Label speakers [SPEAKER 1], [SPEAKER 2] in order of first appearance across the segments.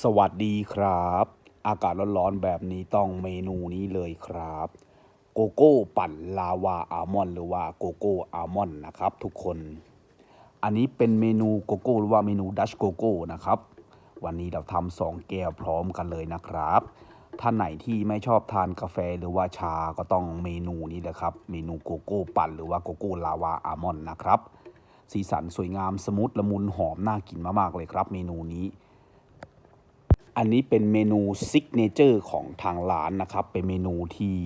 [SPEAKER 1] สวัสดีครับ อากาศร้อนๆแบบนี้ต้องเมนูนี้เลยครับ โกโก้ปั่นลาวาอัลมอนด์หรือว่าโกโก้อัลมอนด์นะครับทุกคน อันนี้เป็นเมนูโกโก้หรือว่าเมนูดัชโกโก้นะครับ วันนี้เราทำสองแก้วพร้อมกันเลยนะครับ ท่านไหนที่ไม่ชอบทานกาแฟหรือว่าชาก็ต้องเมนูนี้แหละครับ เมนูโกโก้ปั่นหรือว่าโกโก้ลาวาอัลมอนด์นะครับ สีสันสวยงามสมูทละมุนหอมน่ากินมากๆเลยครับ เมนูนี้ อันนี้เป็นเมนูซิกเนเจอร์ของทางร้านนะครับ เป็นเมนูที่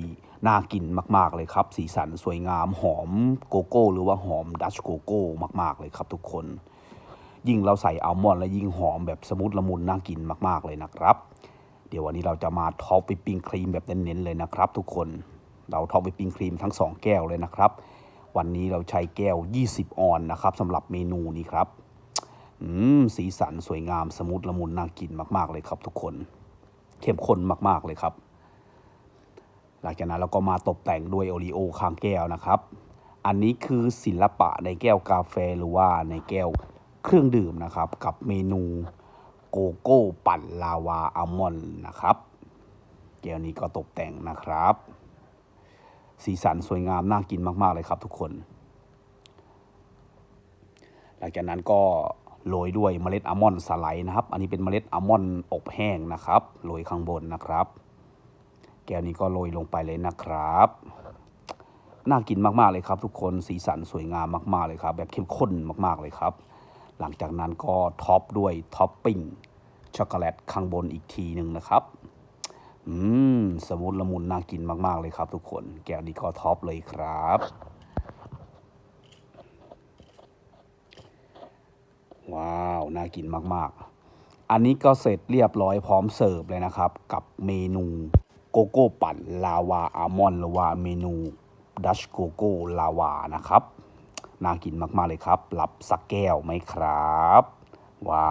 [SPEAKER 1] น่ากินมาก ๆ เลยครับ สีสันสวยงามหอมโกโก้ หรือว่าหอมดัชโกโก้มาก ๆ เลยครับทุกคน ยิ่งเราใส่อัลมอนด์แล้วยิ่งหอมแบบสมูทละมุนน่ากินมาก ๆ เลยนะครับ เดี๋ยววันนี้เราจะมาท็อปวิปปิ้งครีมแบบเน้นๆเลยนะครับ ทุกคนเราท็อปวิปปิ้งครีมทั้ง 2 แก้วเลยนะครับ วันนี้เราใช้แก้ว 20 ออนนะครับสำหรับเมนูนี้ครับ อืมสีสันสวยงามสมูทละมุนน่ากินมาก ๆ เลยครับทุกคน เข้มข้นมาก ๆ เลยครับ หลังจากนั้นเราก็มาตกแต่งด้วยโอรีโอข้างแก้วนะครับ อันนี้คือศิลปะในแก้วกาแฟหรือว่าในแก้วเครื่องดื่มนะครับ กับเมนูโกโก้ปั่นลาวาอัลมอนด์นะครับแก้วนี้ก็ตกแต่งนะครับ สีสันสวยงามน่ากินมาก ๆ เลยครับทุกคน หลังจากนั้นก็ โรยด้วยเมล็ดอัลมอนด์สไลด์นะครับ อันนี้เป็นเมล็ดอัลมอนด์อบแห้งนะครับโรยข้างบนนะครับ แก้วนี้ก็โรยลงไปเลยนะครับ น่ากินมากๆเลยครับทุกคนสีสันสวยงามมาก ๆเลยครับ แบบเข้มข้นมากๆเลยครับ หลังจากนั้นก็ท็อปด้วยท็อปปิ้งช็อกโกแลตข้างบนอีกทีหนึ่งนะครับอืมสมูทละมุนน่ากินมาก ๆ เลยครับทุกคน แก้วนี้ก็ท็อปเลยครับ ว้าว น่ากินมากๆ อันนี้ก็เสร็จเรียบร้อยพร้อมเสิร์ฟเลยนะครับ กับเมนูโกโก้ปั่นลาวาอัลมอนด์หรือว่าเมนูดัชโกโก้ลาวานะครับ น่ากินมากๆเลยครับ รับสักแก้วไหมครับ ว้าว